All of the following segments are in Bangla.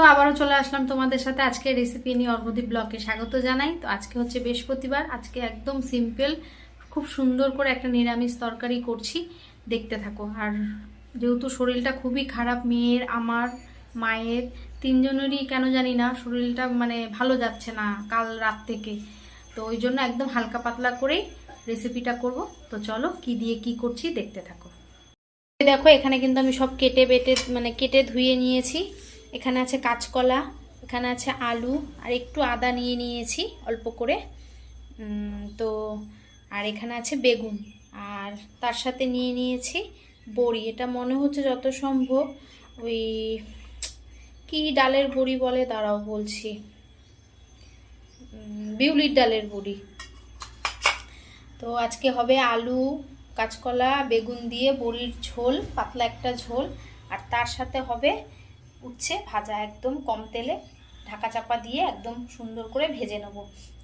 তো আবারও চলে আসলাম তোমাদের সাথে আজকে রেসিপি নিয়ে অর্ঘদীপ ব্লকে স্বাগত জানাই। তো আজকে হচ্ছে বৃহস্পতিবার, আজকে একদম সিম্পল খুব সুন্দর করে একটা নিরামিষ তরকারি করছি। দেখতে থাকো। আর যেহেতু শরীরটা খুবই খারাপ, মেয়ের, আমার, মায়ের, তিনজনেরই কেন জানি না, শরীরটা মানে ভালো যাচ্ছে না কাল রাত থেকে। তো ওই জন্য একদম হালকা পাতলা করেই রেসিপিটা করব। তো চলো কি দিয়ে কি করছি দেখতে থাকো। দেখো, এখানে কিন্তু আমি সব কেটে বেটে মানে কেটে ধুয়ে নিয়েছি। এখানে আছে কাঁচকলা, এখানে আছে আলু, আর একটু আদা নিয়ে নিয়েছি অল্প করে। তো আর এখানে আছে বেগুন। আর তার সাথে নিয়ে নিয়েছি বড়ি। এটা মনে হচ্ছে যত সম্ভব ওই কি ডালের বড়ি বলে, দাঁড়াও বলছি। বিউলির ডালের বড়ি। তো আজকে হবে আলু, কাঁচকলা, বেগুন দিয়ে বড়ির ঝোল, পাতলা একটা ঝোল। আর তার সাথে হবে উচ্ছে ভাজা একদম কম তেলে ঢাকা চাপা দিয়ে একদম সুন্দর করে ভেজে নেব।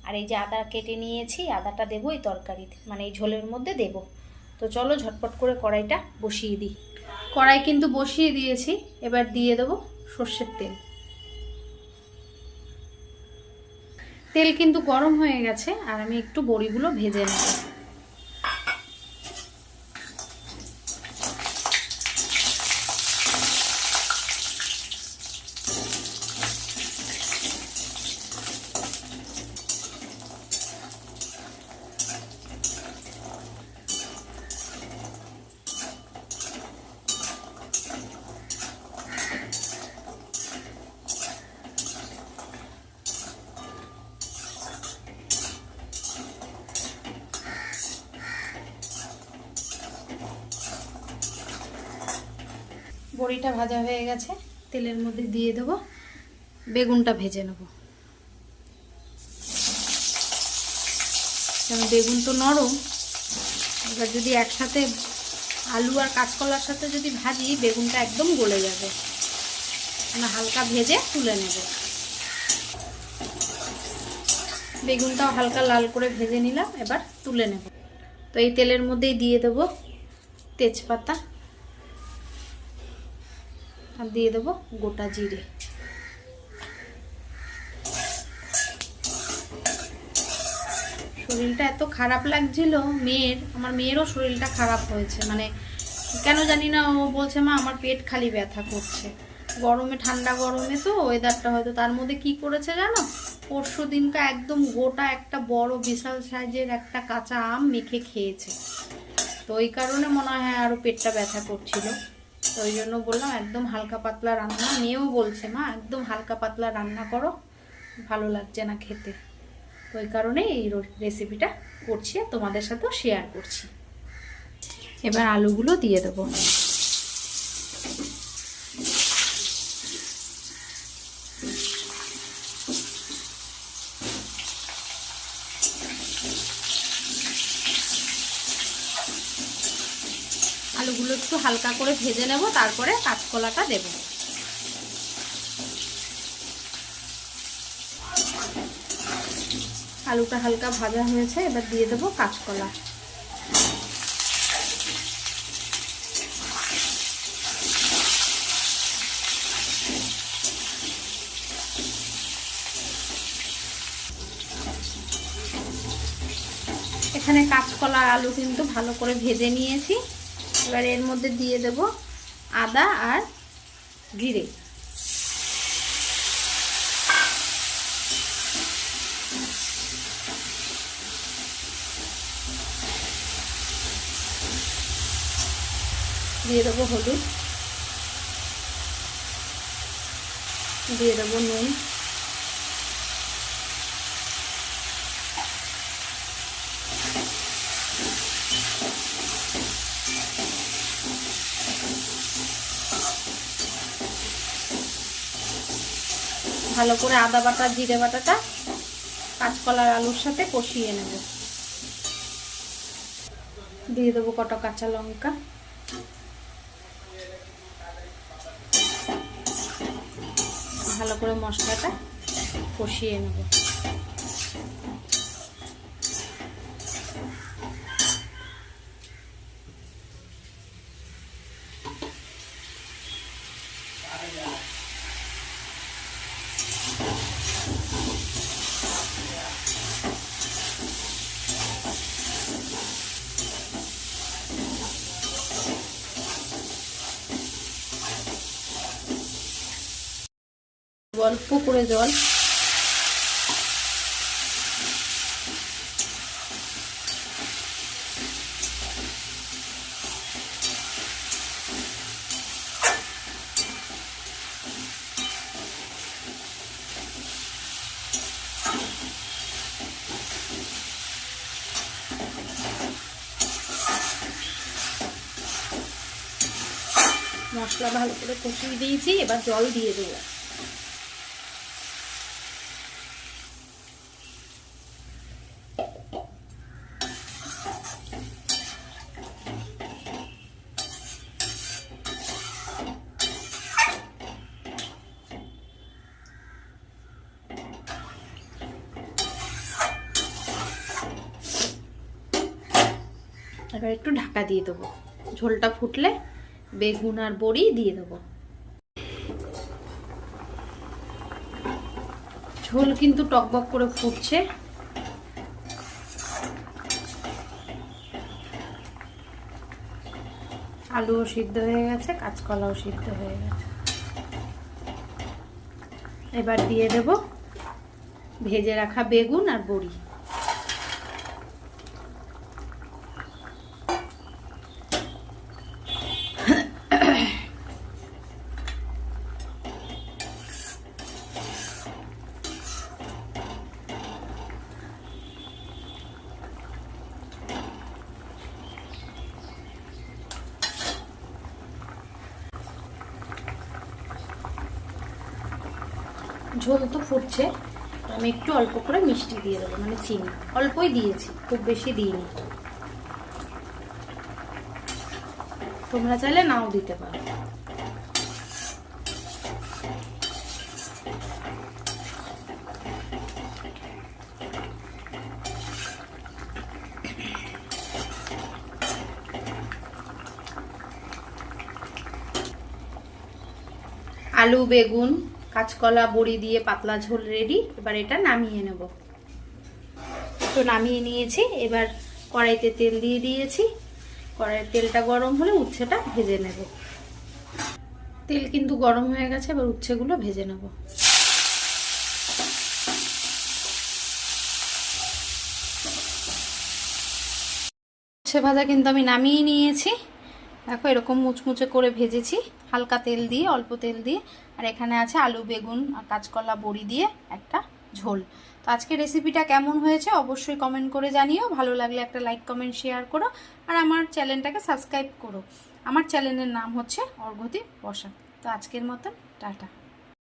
আর এই যে আদা কেটে নিয়েছি, আদাটা দেবো এই তরকারিতে মানে এই ঝোলের মধ্যে দেব। তো চলো ঝটপট করে কড়াইটা বসিয়ে দিই। কড়াই কিন্তু বসিয়ে দিয়েছি, এবার দিয়ে দেবো সর্ষের তেল। তেল কিন্তু গরম হয়ে গেছে, আর আমি একটু বড়িগুলো ভেজে নেব। বড়িটা ভাজা হয়ে গেছে, তেলের মধ্যে দিয়ে দেব, বেগুনটা ভেজে নেব। বেগুন তো নরম, এবার যদি একসাথে আলু আর কাঁচকলার সাথে যদি ভাজি, বেগুনটা একদম গলে যাবে। মানে হালকা ভেজে তুলে নেব। বেগুনটাও হালকা লাল করে ভেজে নিলাম, এবার তুলে নেব। তো এই তেলের মধ্যেই দিয়ে দেবো তেজপাতা। আর দিয়ে দেবো গোটা জিরে। শরীরটা এত খারাপ লাগছিল, মেয়ের, আমার মেয়েরও শরীরটা খারাপ হয়েছে। মানে কেন জানি না, ও বলছে, মা, আমার পেট খালি ব্যথা করছে। গরমে, ঠান্ডা গরমে তো ওয়েদারটা হয়তো, তার মধ্যে কি করেছে জানো? পরশু দিনকা একদম গোটা একটা বড় বিশাল সাইজের একটা কাঁচা আম মেখে খেয়েছে। তো ওই কারণে মনে হয় আরও পেটটা ব্যথা করছিল। তো ওই জন্য বললাম একদম হালকা পাতলা রান্না। মেয়েও বলছে, মা, একদম হালকা পাতলা রান্না করো, ভালো লাগছে না খেতে। ওই কারণে এই রেসিপিটা করছি তোমাদের সাথেও শেয়ার করছি। এবার আলুগুলো দিয়ে দেবো। আলুগুলো একটু হালকা করে ভেজে নেব, তারপরে কাঁচকলাটা দেব। আলুটা হালকা ভাজা হয়েছে, এবার দিয়ে দেবো কাঁচকলা। এখানে কাঁচকলা আলু কিন্তু ভালো করে ভেজে নিয়েছি। এবার এর মধ্যে দিয়ে দেব আদা আর জিরে। দিয়ে দেবো হলুদ। দিয়ে দেবো নুন। ভালো করে আদা বাটা, জিরে বাটাটা কাঁচকলার আলুর সাথে কষিয়ে নেব। দিয়ে দেবো কটা কাঁচা লঙ্কা। ভালো করে মশলাটা কষিয়ে নেব। অল্প করে জল। মশলা ভালো করে কষিয়ে দিয়েছি এবার জল দিয়ে দেবো। এবার একটু ঢাকা দিয়ে দেবো। ঝোলটা ফুটলে বেগুন আর বড়ি দিয়ে দেবো। ঝোল কিন্তু টকবক করে ফুটছে। আলুও সিদ্ধ হয়ে গেছে, কাঁচকলাও সিদ্ধ হয়ে গেছে। এবার দিয়ে দেব ভেজে রাখা বেগুন আর বড়ি। ঝোল তো ফুটছে আমি একটু অল্প করে মিষ্টি দিয়ে দেবো মানে চিনি। অল্পই দিয়েছি, খুব বেশি দিইনি। তোমরা চাইলে নাও দিতে পারো। আলু, বেগুন কাঁচকলা, বড়ি দিয়ে পাতলা ঝোল রেডি এবার এটা নামিয়ে নেব। তো নামিয়ে নিয়েছি, এবার কড়াইতে তেল দিয়ে দিয়েছি। কড়াইয়ের তেলটা গরম হলে উচ্ছেটা ভেজে নেব। তেল কিন্তু গরম হয়ে গেছে, এবার উচ্ছেগুলো ভেজে নেব। উচ্ছে ভাজা কিন্তু আমি নামিয়ে নিয়েছি। দেখো এরকম মুচমুচে করে ভেজেছি। হালকা তেল দিয়ে, অল্প তেল দিয়ে। আর এখানে আছে আলু, বেগুন আর কাঁচকলা বড়ি দিয়ে একটা ঝোল। তো আজকে রেসিপিটা কেমন হয়েছে অবশ্যই কমেন্ট করে জানিও। ভালো লাগলে একটা লাইক, কমেন্ট, শেয়ার করো। আর আমার চ্যানেলটাকে সাবস্ক্রাইব করো। আমার চ্যানেলের নাম হচ্ছে অর্ঘতি বসা। তো আজকের মতন, টাটা।